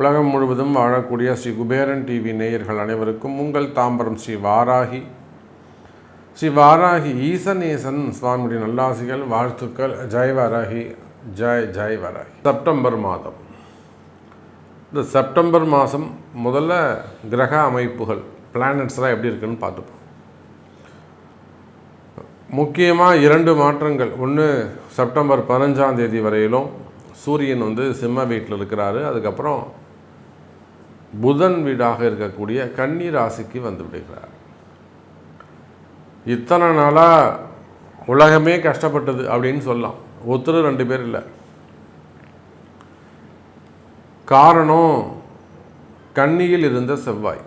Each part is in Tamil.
உலகம் முழுவதும் வாழக்கூடிய ஸ்ரீ குபேரன் டிவி நேயர்கள் அனைவருக்கும் உங்கள் தாம்பரம் ஸ்ரீ வாராகி. ஸ்ரீ வாராகி ஈசனேசன் சுவாமியுடைய நல்லாசிகள் வாழ்த்துக்கள். ஜெய் வாராகி ஜெய் ஜெய் வாராகி. செப்டம்பர் மாதம். இந்த செப்டம்பர் மாதம் முதல்ல கிரக அமைப்புகள் பிளானட்ஸ்லாம் எப்படி இருக்குன்னு பார்த்துப்போம். முக்கியமாக இரண்டு மாற்றங்கள். ஒன்று செப்டம்பர் பதினஞ்சாம் தேதி வரையிலும் சூரியன் வந்து சிம்ம வீட்டில் இருக்கிறாரு. அதுக்கப்புறம் புதன் வீடாக இருக்கக்கூடிய கன்னி ராசிக்கு வந்து விடுகிறார். இத்தனை நாளாக உலகமே கஷ்டப்பட்டது அப்படின்னு சொல்லலாம். ஒருத்தர் ரெண்டு பேர் இல்லை. காரணம் கன்னியில் இருந்த செவ்வாய்.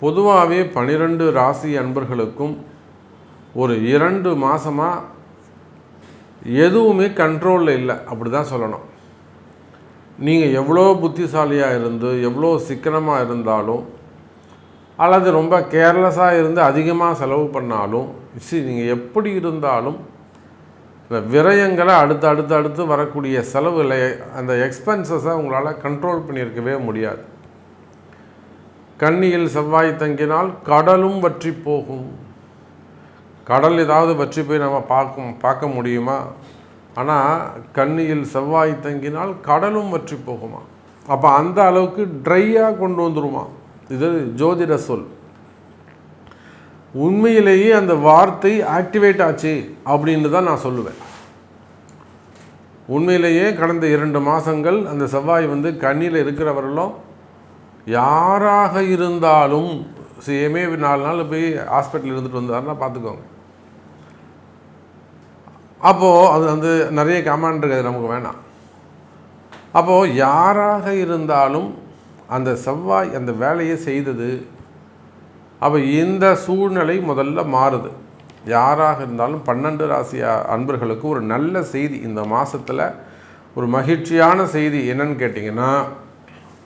பொதுவாகவே பனிரெண்டு ராசி அன்பர்களுக்கும் ஒரு இரண்டு மாதமாக எதுவுமே கண்ட்ரோலில் இல்லை. அப்படி தான் சொல்லணும். நீங்கள் எவ்வளோ புத்திசாலியாக இருந்து எவ்வளோ சிக்கனமாக இருந்தாலும் அல்லது ரொம்ப கேர்லெஸ்ஸாக இருந்து அதிகமாக செலவு பண்ணாலும் சி நீங்கள் எப்படி இருந்தாலும் இந்த விரயங்களை அடுத்து அடுத்து அடுத்து வரக்கூடிய செலவுகளை அந்த எக்ஸ்பென்சஸை உங்களால் கண்ட்ரோல் பண்ணியிருக்கவே முடியாது. கண்ணியில் செவ்வாய் தங்கினால் கடலும் வற்றி போகும். கடல் ஏதாவது வற்றி போய் நம்ம பார்க்கும் பார்க்க முடியுமா? ஆனால் கண்ணியில் செவ்வாய் தங்கினால் கடலும் வற்றி போகுமா? அப்போ அந்த அளவுக்கு ட்ரையாக கொண்டு வந்துருமா? இது ஜோதிட சொல். உண்மையிலேயே அந்த வார்த்தை ஆக்டிவேட் ஆச்சு அப்படின்னு தான் நான் சொல்லுவேன். உண்மையிலேயே கடந்த இரண்டு மாதங்கள் அந்த செவ்வாய் வந்து கண்ணியில் இருக்கிறவர்களும் யாராக இருந்தாலும் சேமே நாலு நாள் போய் ஹாஸ்பிட்டல் இருந்துட்டு வந்தாருன்னா பார்த்துக்கோங்க. அப்போது அது வந்து நிறைய கமாண்ட் இருக்குது நமக்கு வேணாம். அப்போது யாராக இருந்தாலும் அந்த செவ்வாய் அந்த வேலையை செய்தது அப்போ இந்த சூழ்நிலை முதல்ல மாறுது. யாராக இருந்தாலும் பன்னெண்டு ராசி அன்பர்களுக்கு ஒரு நல்ல செய்தி இந்த மாதத்தில் ஒரு மகிழ்ச்சியான செய்தி என்னன்னு கேட்டிங்கன்னா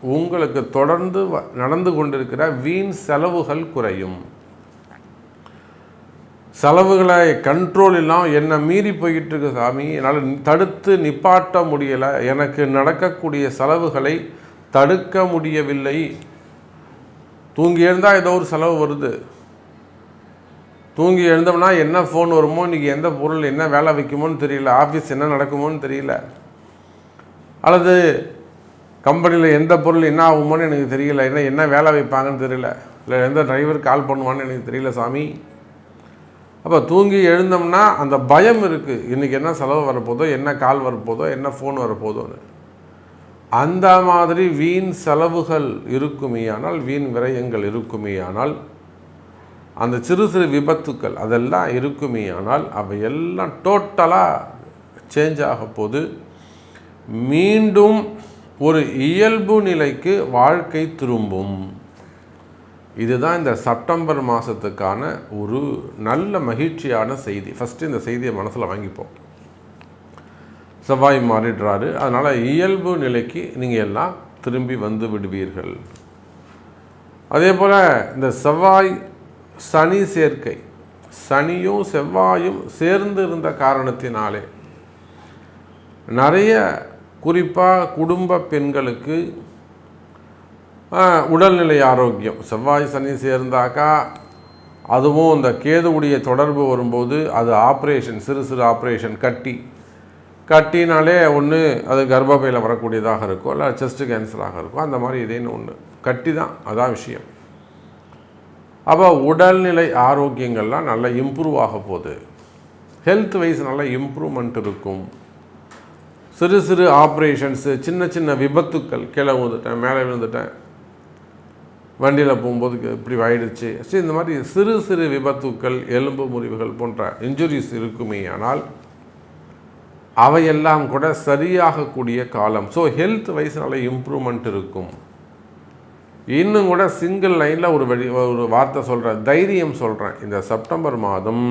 உங்களுக்கு தொடர்ந்து வ- நடந்து கொண்டிருக்கிற வீண் செலவுகள் குறையும். செலவுகளை கண்ட்ரோல் இல்லாமல் என்னை மீறி போய்கிட்டு இருக்கு சாமி. என்னால் தடுத்து நிப்பாட்ட முடியலை. எனக்கு நடக்கக்கூடிய செலவுகளை தடுக்க முடியவில்லை. தூங்கி எழுந்தால் ஏதோ ஒரு செலவு வருது. தூங்கி எழுந்தோம்னா என்ன ஃபோன் வருமோ இன்றைக்கி எந்த பொருள் என்ன வேலை வைக்குமோன்னு தெரியல. ஆஃபீஸ் என்ன நடக்குமோன்னு தெரியல. அல்லது கம்பெனியில் எந்த பொருள் என்ன ஆகுமோன்னு எனக்கு தெரியல. என்ன என்ன வேலை வைப்பாங்கன்னு தெரியல. இல்லை எந்த டிரைவர் கால் பண்ணுவான்னு எனக்கு தெரியல சாமி. அப்போ தூங்கி எழுந்தோம்னா அந்த பயம் இருக்குது இன்றைக்கி என்ன செலவு வரப்போதோ என்ன கால் வரப்போதோ என்ன ஃபோன் வரப்போதோன்னு. அந்த மாதிரி வீண் செலவுகள் இருக்குமேயானால் வீண் விரயங்கள் இருக்குமேயானால் அந்த சிறு சிறு விபத்துக்கள் அதெல்லாம் இருக்குமேயானால் அவை எல்லாம் டோட்டலாக சேஞ்ச் ஆக போது மீண்டும் ஒரு இயல்பு நிலைக்கு வாழ்க்கை திரும்பும். இதுதான் இந்த செப்டம்பர் மாதத்துக்கான ஒரு நல்ல மகிழ்ச்சியான செய்தி. ஃபஸ்ட்டு இந்த செய்தியை மனசில் வாங்கிப்போம். செவ்வாய் மாறிடுறாரு. அதனால் இயல்பு நிலைக்கு நீங்கள் எல்லாம் திரும்பி வந்து விடுவீர்கள். அதே போல் இந்த செவ்வாய் சனி சேர்க்கை. சனியும் செவ்வாயும் சேர்ந்து இருந்த காரணத்தினாலே நிறைய குறிப்பாக குடும்ப பெண்களுக்கு உடல்நிலை ஆரோக்கியம். செவ்வாய் சனி சேர்ந்தாக்கா அதுவும் இந்த கேதுவுடைய தொடர்பு வரும்போது அது ஆப்ரேஷன் சிறு சிறு ஆப்ரேஷன் கட்டி. கட்டினாலே ஒன்று அது கர்ப்பப்பையில் வரக்கூடியதாக இருக்கும். இல்லை செஸ்ட்டு கேன்சராக இருக்கும். அந்த மாதிரி இதேன்னு ஒன்று கட்டி தான் அதான் விஷயம். அப்போ உடல்நிலை ஆரோக்கியங்கள்லாம் நல்லா இம்ப்ரூவ் ஆக போகுது. ஹெல்த் வைஸ் நல்லா இம்ப்ரூவ்மெண்ட் இருக்கும். சிறு சிறு ஆப்ரேஷன்ஸு சின்ன சின்ன விபத்துக்கள் கீழே விழுந்துட்டேன் மேலே விழுந்துட்டேன். வண்டியில் போகும்போது இப்படி ஆயிடுச்சு. சரி இந்த மாதிரி சிறு சிறு விபத்துக்கள் எலும்பு முறிவுகள் போன்ற இன்ஜுரிஸ் இருக்குமே ஆனால் அவையெல்லாம் கூட சரியாகக்கூடிய காலம். ஸோ ஹெல்த் வைஸ் நல்ல இம்ப்ரூவ்மெண்ட் இருக்கும். இன்னும் கூட சிங்கிள் லைனில் ஒரு வெளி ஒரு வார்த்தை சொல்கிறேன் தைரியம் சொல்கிறேன் இந்த செப்டம்பர் மாதம்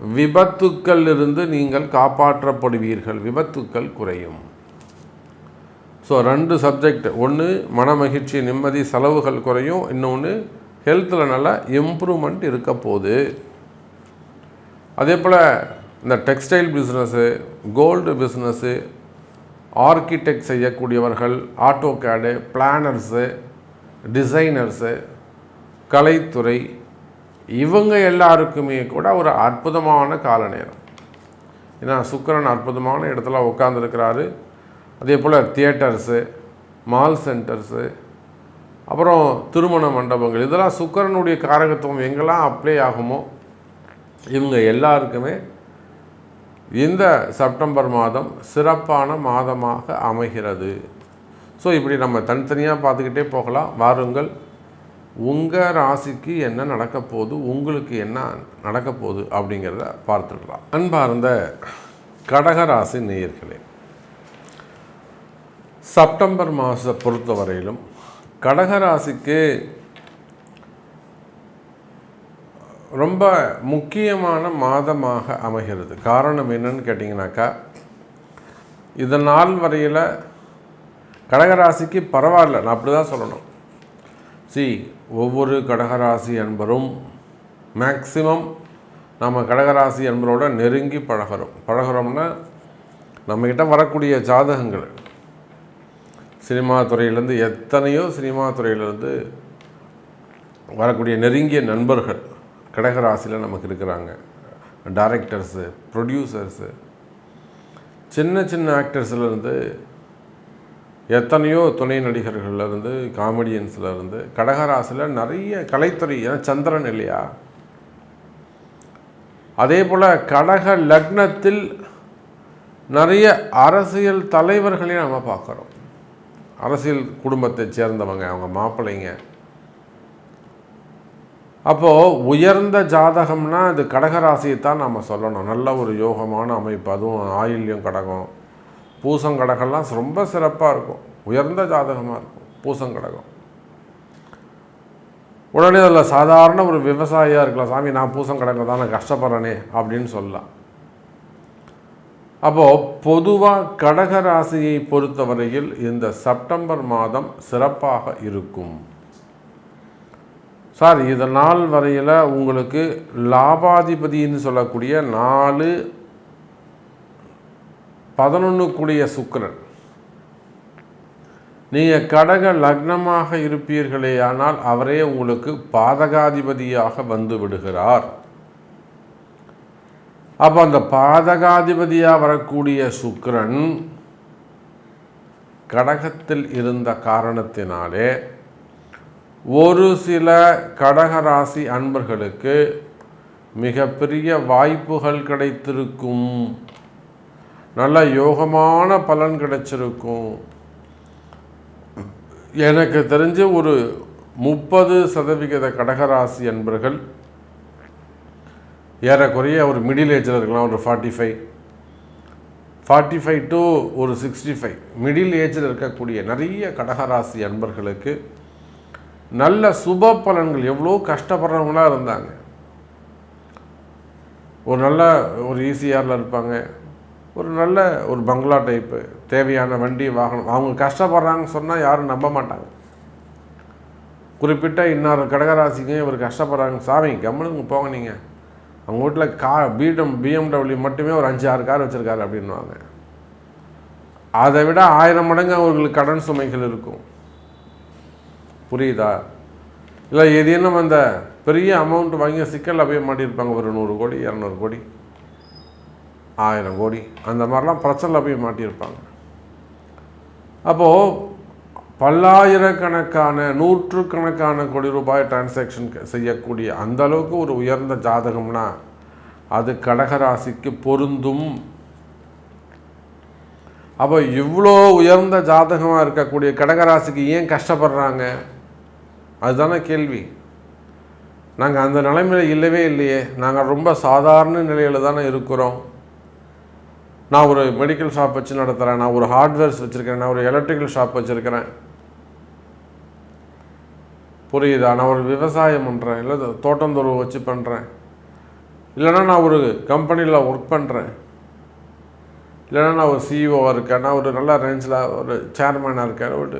விபத்துக்கள் இருந்து நீங்கள் காப்பாற்றப்படுவீர்கள். விபத்துக்கள் குறையும். ஸோ ரெண்டு சப்ஜெக்ட் ஒன்று மனமகிழ்ச்சி நிம்மதி செலவுகள் குறையும். இன்னொன்று ஹெல்த்தில் நல்லா இம்ப்ரூவ்மெண்ட் இருக்க போகுது. அதே போல் இந்த textile business gold business architect செய்யக்கூடியவர்கள் ஆட்டோ கேடு பிளானர்ஸு டிசைனர்ஸு கலைத்துறை இவங்க எல்லாருக்குமே கூட ஒரு அற்புதமான கால நேரம் ஏன்னா சுக்கிரன் அற்புதமான இடத்துல உட்காந்துருக்கிறாரு அதே போல் தியேட்டர்ஸு மால் சென்டர்ஸு அப்புறம் திருமண மண்டபங்கள். இதெல்லாம் சுக்கரனுடைய காரகத்துவம் எங்கெல்லாம் அப்ளை ஆகுமோ இவங்க எல்லாருக்குமே இந்த செப்டம்பர் மாதம் சிறப்பான மாதமாக அமைகிறது. ஸோ இப்படி நம்ம தனித்தனியாக பார்த்துக்கிட்டே போகலாம். வாருங்கள். உங்கள் ராசிக்கு என்ன நடக்க போகுது உங்களுக்கு என்ன நடக்க போகுது அப்படிங்கிறத பார்த்துடலாம். அன்பார்ந்த கடகராசி நேயர்களே செப்டம்பர் மாதத்தை பொறுத்தவரையிலும் கடகராசிக்கு ரொம்ப முக்கியமான மாதமாக அமைகிறது. காரணம் என்னன்னு கேட்டிங்கனாக்கா இது நாள் வரையில் கடகராசிக்கு பரவாயில்ல. நான் அப்படி தான் சொல்லணும். சி ஒவ்வொரு கடகராசி என்பரும் மேக்சிமம் நம்ம கடகராசி என்பரோட நெருங்கி பழகிறோம். பழகிறோம்னா நம்மக்கிட்ட வரக்கூடிய ஜாதகங்கள் சினிமா துறையிலேருந்து எத்தனையோ சினிமா துறையிலேருந்து வரக்கூடிய நெருங்கிய நண்பர்கள் கடகராசியில் நமக்கு இருக்கிறாங்க. டைரக்டர்ஸு ப்ரொடியூசர்ஸு சின்ன சின்ன ஆக்டர்ஸ்லேருந்து எத்தனையோ துணை நடிகர்கள்லேருந்து காமெடியன்ஸ்லேருந்து கடகராசியில் நிறைய கலைத்துறை ஏன்னா சந்திரன் இல்லையா? அதே போல் கடக லக்னத்தில் நிறைய அரசியல் தலைவர்களையும் நம்ம பார்க்குறோம். அரசியல் குடும்பத்தை சேர்ந்தவங்க அவங்க மாப்பிள்ளைங்க. அப்போது உயர்ந்த ஜாதகம்னா அது கடகராசியை தான் நம்ம சொல்லணும். நல்ல ஒரு யோகமான அமைப்பு அதுவும் ஆயில்யம் கடகம். பூசங்கடகம்லாம் ரொம்ப சிறப்பாக இருக்கும். உயர்ந்த ஜாதகமாக இருக்கும் பூசங்கடகம் உடனே அதில் சாதாரண ஒரு விவசாயியாக இருக்கலாம். சாமி நான் பூசங்கடகம் தான் நான் கஷ்டப்படுறேனே அப்படின்னு சொல்லலாம். அப்போது பொதுவாக கடக ராசியை பொறுத்தவரையில் இந்த செப்டம்பர் மாதம் சிறப்பாக இருக்கும். சார் இது நாள் வரையில் உங்களுக்கு லாபாதிபதின்னு சொல்லக்கூடிய நாலு பதினொன்றுக்குடிய சுக்கரன். நீங்கள் கடக லக்னமாக இருப்பீர்களே ஆனால் அவரே உங்களுக்கு பாதகாதிபதியாக வந்து விடுகிறார். அப்போ அந்த பாதகாதிபதியாக வரக்கூடிய சுக்கரன் கடகத்தில் இருந்த காரணத்தினாலே ஒரு சில கடகராசி அன்பர்களுக்கு மிகப்பெரிய வாய்ப்புகள் கிடைத்திருக்கும். நல்ல யோகமான பலன் கிடைச்சிருக்கும். எனக்கு தெரிஞ்சு ஒரு முப்பது சதவிகித கடகராசி அன்பர்கள் ஏறக்குறைய ஒரு மிடில் ஏஜில் இருக்கலாம் ஒரு forty five forty five to ஒரு சிக்ஸ்டி ஃபைவ் மிடில் ஏஜில் இருக்கக்கூடிய நிறைய கடகராசி அன்பர்களுக்கு நல்ல சுப பலன்கள். எவ்வளோ கஷ்டப்படுறவங்களாக இருந்தாங்க. ஒரு நல்ல ஒரு ஈசிஆரில் இருப்பாங்க. ஒரு நல்ல ஒரு பங்களா டைப்பு தேவையான வண்டி வாகனம். அவங்க கஷ்டப்படுறாங்கன்னு சொன்னால் யாரும் நம்ப மாட்டாங்க. குறிப்பிட்ட இன்னொரு கடகராசிங்க இவர் கஷ்டப்படுறாங்க. சாமி கம்முனுங்க போங்க நீங்கள் அவங்க வீட்டில் கா பிடம் பிஎம்டபிள்யூ மட்டுமே ஒரு அஞ்சு ஆறு கார் வச்சுருக்காரு அப்படின்வாங்க அதை விட ஆயிரம் மடங்கு அவர்களுக்கு கடன் சுமைகள் இருக்கும். புரியுதா? இல்லை ஏதேனும் அந்த பெரிய அமௌண்ட் வாங்கி சிக்கலில் போய் மாட்டியிருப்பாங்க. ஒரு நூறு கோடி இரநூறு கோடி ஆயிரம் கோடி அந்த மாதிரிலாம் பிரச்சனையில் போய் மாட்டியிருப்பாங்க. அப்போது பல்லாயிரக்கணக்கான நூற்றுக்கணக்கான கோடி ரூபாய் டிரான்சாக்ஷன் செய்யக்கூடிய அந்த அளவுக்கு ஒரு உயர்ந்த ஜாதகம்னா அது கடகராசிக்கு பொருந்தும். அப்போ இவ்வளோ உயர்ந்த ஜாதகமாக இருக்கக்கூடிய கடகராசிக்கு ஏன் கஷ்டப்படுறாங்க? அதுதானே கேள்வி. நாங்கள் அந்த நிலைமையில் இல்லவே இல்லையே. நாங்கள் ரொம்ப சாதாரண நிலையில் தானே இருக்கிறோம். நான் ஒரு மெடிக்கல் ஷாப் வச்சு நடத்துகிறேன் நான் ஒரு ஹார்ட்வேர்ஸ் வச்சுருக்கிறேன். நான் ஒரு எலக்ட்ரிக்கல் ஷாப் வச்சுருக்கிறேன். புரியுதா நான் ஒரு விவசாயம் பண்ணுறேன் இல்லை தோட்டந்தொரு வச்சு பண்ணுறேன் இல்லைன்னா நான் ஒரு கம்பெனியில் ஒர்க் பண்ணுறேன் இல்லைன்னா நான் ஒரு சிஇஓவாக இருக்கேன். நான் ஒரு நல்ல ரேஞ்சில் ஒரு சேர்மேனாக இருக்கேன். ஒரு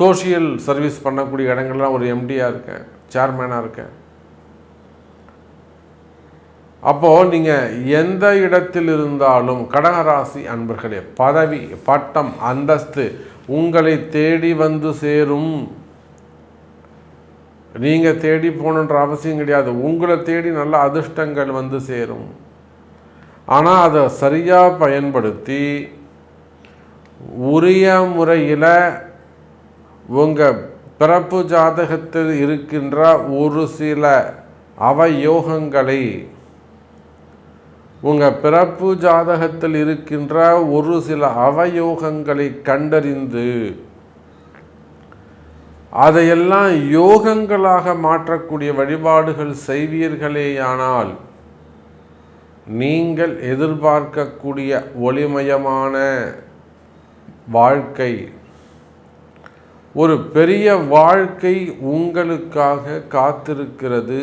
சோஷியல் சர்வீஸ் பண்ணக்கூடிய இடங்கள்லாம் ஒரு எம்டியாக இருக்கேன். சேர்மேனாக இருக்கேன். அப்போது நீங்கள் எந்த இடத்தில் இருந்தாலும் கடகராசி அன்பர்களே பதவி பட்டம் அந்தஸ்து உங்களை தேடி வந்து சேரும். நீங்கள் தேடி போகணுன்ற அவசியம் கிடையாது. உங்களை தேடி நல்ல அதிர்ஷ்டங்கள் வந்து சேரும். ஆனால் அதை சரியாக பயன்படுத்தி உரிய முறையில் உங்கள் பிறப்பு ஜாதகத்தில் இருக்கின்ற ஒரு சில அவயோகங்களை உங்கள் பிறப்பு ஜாதகத்தில் இருக்கின்ற ஒரு சில அவயோகங்களை கண்டறிந்து அதையெல்லாம் யோகங்களாக மாற்றக்கூடிய வழிபாடுகள் செய்வீர்களேயானால் நீங்கள் எதிர்பார்க்கக்கூடிய ஒளிமயமான வாழ்க்கை ஒரு பெரிய வாழ்க்கை உங்களுக்காக காத்திருக்கிறது.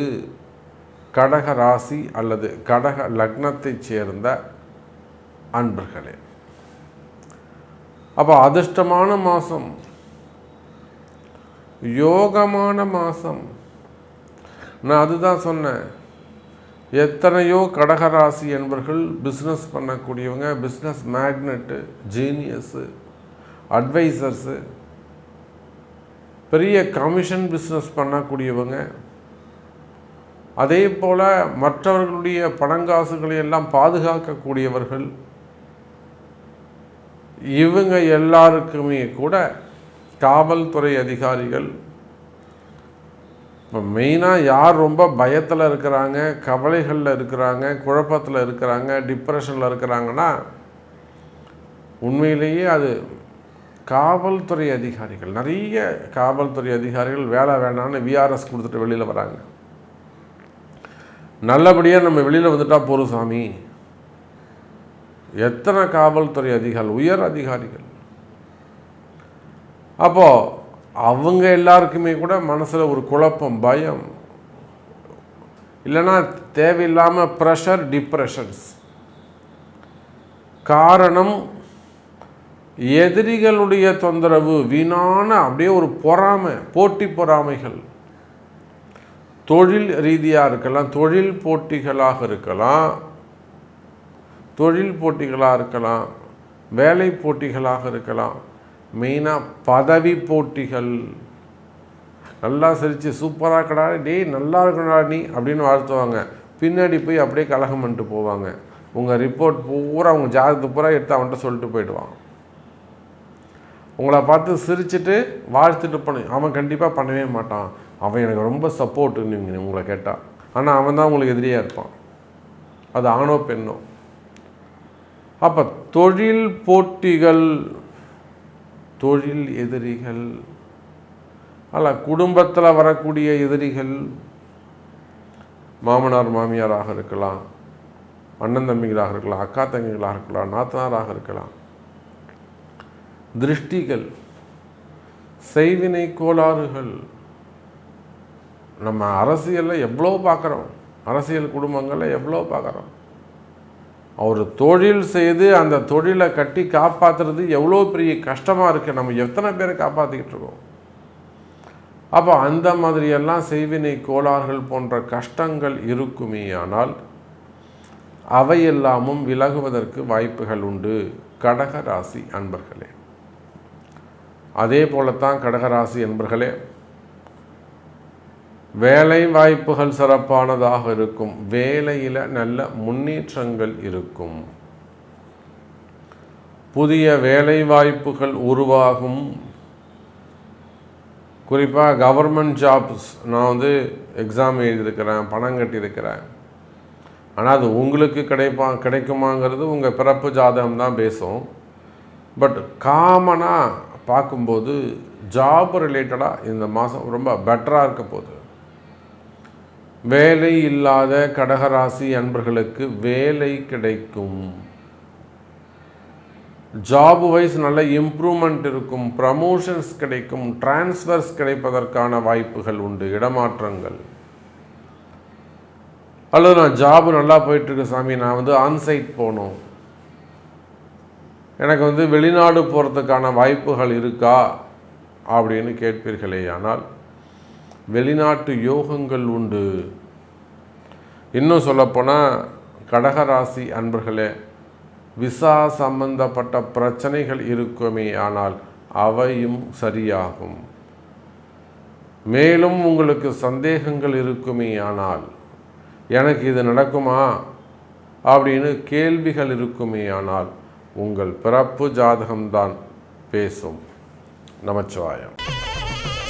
கடக ராசி அல்லது கடக லக்னத்தைச் சேர்ந்த அன்பர்களே. அப்போ அதிர்ஷ்டமான மாதம் யோகமான மாதம் நான் அதுதான் சொன்னேன். எத்தனையோ கடகராசி என்பர்கள் பிஸ்னஸ் பண்ணக்கூடியவங்க பிஸ்னஸ் மேக்னெட்டு ஜீனியஸு அட்வைசர்ஸு பெரிய கமிஷன் பிஸ்னஸ் பண்ணக்கூடியவங்க. அதே போல் மற்றவர்களுடைய பணங்காசுகளை எல்லாம் பாதுகாக்கக்கூடியவர்கள். இவங்க எல்லாருக்குமே கூட காவல்துறை அதிகாரிகள் இப்போ மெயினாக யார் ரொம்ப பயத்தில் இருக்கிறாங்க கவலைகளில் இருக்கிறாங்க குழப்பத்தில் இருக்கிறாங்க டிப்ரெஷனில் இருக்கிறாங்கன்னா உண்மையிலேயே அது காவல்துறை அதிகாரிகள். நிறைய காவல்துறை அதிகாரிகள் வேலை வேணான்னு விஆர்எஸ் கொடுத்துட்டு வெளியில் வராங்க. நல்லபடியாக நம்ம வெளியில் வந்துட்டால் போகிறோம் சாமி. எத்தனை காவல்துறை அதிகாரிகள் உயர் அதிகாரிகள் அப்போது அவங்க எல்லாருக்குமே கூட மனசில் ஒரு குழப்பம் பயம். இல்லைன்னா தேவையில்லாமல் ப்ரெஷர் டிப்ரெஷன்ஸ் காரணம் எதிரிகளுடைய தொந்தரவு வீணான அப்படியே ஒரு பொறாமை போட்டி பொறாமைகள். தொழில் ரீதியாக இருக்கலாம் தொழில் போட்டிகளாக இருக்கலாம் தொழில் போட்டிகளாக இருக்கலாம் வேலை போட்டிகளாக இருக்கலாம். மெயினாக பதவி போட்டிகள். நல்லா சிரித்து சூப்பராக கடா டேய் நல்லா இருக்கடா நீ அப்படின்னு வாழ்த்துவாங்க. பின்னாடி போய் அப்படியே கலகம் பண்ணிட்டு போவாங்க. உங்கள் ரிப்போர்ட் பூரா அவங்க ஜாதகத்தை பூரா எடுத்து அவன்கிட்ட சொல்லிட்டு போயிடுவான். உங்களை பார்த்து சிரிச்சுட்டு வாழ்த்துட்டு பண்ண அவன் கண்டிப்பாக பண்ணவே மாட்டான். அவன் எனக்கு ரொம்ப சப்போர்ட்டுன்னு நீங்கள் உங்களை கேட்டான் ஆனால் அவன் தான் உங்களுக்கு எதிரியாக இருப்பான். அது ஆணோ பெண்ணோ. அப்போ தொழில் போட்டிகள் தொழில் எதிரிகள் அல்ல குடும்பத்தில் வரக்கூடிய எதிரிகள் மாமனார் மாமியாராக இருக்கலாம் அண்ணன் தம்பிகளாக இருக்கலாம் அக்கா தங்கிகளாக இருக்கலாம் நாத்தனாராக இருக்கலாம். திருஷ்டிகள் செய்வினை கோளாறுகள். நம்ம அரசியலில் எவ்வளோ பார்க்குறோம் அரசியல் குடும்பங்களில் எவ்வளோ பார்க்குறோம் அவர் தொழில் செய்து அந்த தொழிலை கட்டி காப்பாற்றுறது எவ்வளோ பெரிய கஷ்டமாக இருக்குது நம்ம எத்தனை பேரை காப்பாற்றிக்கிட்டு இருக்கோம்? அப்போ அந்த மாதிரியெல்லாம் செய்வினை கோளாறுகள் போன்ற கஷ்டங்கள் இருக்குமே ஆனால் அவையெல்லாமும் விலகுவதற்கு வாய்ப்புகள் உண்டு. கடகராசி அன்பர்களே. அதே போலத்தான் கடகராசி என்பர்களே வேலை வாய்ப்புகள் சிறப்பானதாக இருக்கும். வேலையில் நல்ல முன்னேற்றங்கள் இருக்கும். புதிய வேலை வாய்ப்புகள் உருவாகும். குறிப்பாக கவர்மெண்ட் ஜாப்ஸ் நான் வந்து எக்ஸாம் எழுதியிருக்கிறேன் பணம் கட்டியிருக்கிறேன். ஆனால் அது உங்களுக்கு கிடைப்பா கிடைக்குமாங்கிறது உங்கள் பிறப்பு ஜாதகம் தான் பேசும். பட் காமனாக பார்க்கும்போது ஜாப் ரிலேட்டடாக இந்த மாதம் ரொம்ப பெட்டராக இருக்க போகுது. வேலை இல்லாத கடகராசி அன்பர்களுக்கு வேலை கிடைக்கும். ஜாப் வைஸ் நல்ல இம்ப்ரூவ்மெண்ட் இருக்கும். ப்ரமோஷன்ஸ் கிடைக்கும். டிரான்ஸ்ஃபர்ஸ் கிடைப்பதற்கான வாய்ப்புகள் உண்டு. இடமாற்றங்கள். அல்லது நான் ஜாப் நல்லா போயிட்டுருக்கு சாமி நான் வந்து ஆன்சைட் போகணும். எனக்கு வந்து வெளிநாடு போகிறதுக்கான வாய்ப்புகள் இருக்கா? அப்படின்னு கேட்பீர்களே ஆனால் வெளிநாட்டு யோகங்கள் உண்டு. இன்னும் சொல்லப்போனால் கடகராசி அன்பர்களே விசா சம்பந்தப்பட்ட பிரச்சனைகள் இருக்குமே ஆனால் அவையும் சரியாகும். மேலும் உங்களுக்கு சந்தேகங்கள் இருக்குமே ஆனால் எனக்கு இது நடக்குமா? அப்படின்னு கேள்விகள் இருக்குமே ஆனால் உங்கள் பிறப்பு ஜாதகம்தான் பேசும். நமச்சிவாயம்.